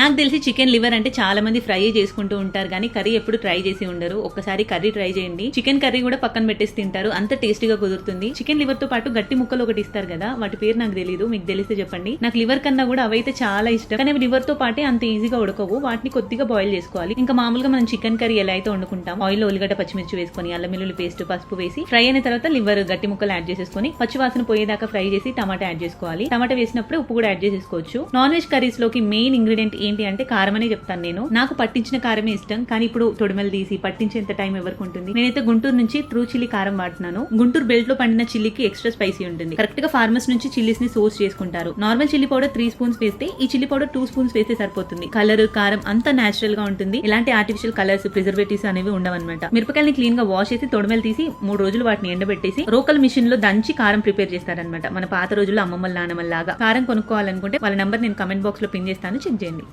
నాకు తెలిసి chicken liver అంటే చాలా మంది ఫ్రై చేసుకుంటూ ఉంటారు కానీ కర్రీ ఎప్పుడు ట్రై చేసి ఉండరు. ఒక్కసారి కర్రీ ట్రై చేయండి. చికెన్ కర్రీ కూడా పక్కన పెట్టేసి తింటారు. అంత టేస్టీగా కుదురుతుంది. చికెన్ లివర్తో పాటు గట్టి ముక్కలు ఒకటి ఇస్తారు కదా వాటి పేరు నాకు తెలియదు మీకు తెలిస్తే చెప్పండి. నాకు లివర్ కన్నా కూడా అవైతే చాలా ఇష్టం. కానీ లివర్తో పాటే అంత ఈజీగా ఉడకవు. వాటిని కొద్దిగా బాయిల్ చేసుకోవాలి. ఇంకా మామూలుగా మనం చికెన్ కర్రీ ఎలా అయితే వండుకుంటాం ఆయిల్ ఉల్లిగడ్డ పచ్చిమిర్చి వేసుకొని అల్లం వెల్లుల్లి పేస్ట్ పసుపు వేసి ఫ్రై అయిన తర్వాత లివర్ గట్టి ముక్కలు యాడ్ చేసేసుకొని పచ్చివాసన పోయేదాకా ఫ్రై చేసి టమాటా యాడ్ చేసుకోవాలి. టమాటా వేసినప్పుడు ఉప్పు కూడా యాడ్ చేసేసుకోవచ్చు. నాన్ వెజ్ కర్రీస్లోకి మెయిన్ ఇంగ్రీడియంట్ ఏంటి అంటే కారం అనే చెప్తాను నేను. నాకు పట్టించిన కారమే ఇష్టం కానీ ఇప్పుడు తొడిమలు తీసి పట్టించేంత టైం ఎవరికి ఉంటుంది? నేనైతే గుంటూరు నుంచి ట్రూ చిల్లీ కారం వాడుతున్నాను. గుంటూరు బెల్ట్లో పండిన చిల్లీకి ఎక్స్ట్రా స్పైసీ ఉంటుంది. కరెక్ట్గా ఫార్మర్స్ నుంచి చిల్లీస్ని సోర్స్ చేసుకుంటారు. Normal chilli powder three spoons వేస్తే ఈ చిల్లీ పౌడర్ టూ స్పూన్స్ వేస్తే సరిపోతుంది. కలర్ కారం అంతా నేచురల్గా ఉంటుంది. ఎలాంటి ఆర్టిఫిషియల్ కలర్స్ ప్రిజర్వేటివ్స్ అనేవి ఉండవన్నమాట. మిరపకాయని క్లీన్గా వాష్ చేసి తొడమలు తీసి మూడు రోజులు వాటిని ఎండబెట్టేసి రోకల్ మిషన్లో దంచి కారం ప్రిపేర్ చేస్తారనమాట మన పాత రోజుల్లో అమ్మమ్మల నాన్నమ్మల లాగా కారం కొనుక్కోవాలనుకుంటే వాళ్ళ నెంబర్ నేను కమెంట్ బాక్స్లో పిన్ చేస్తాను చెక్ చేయండి.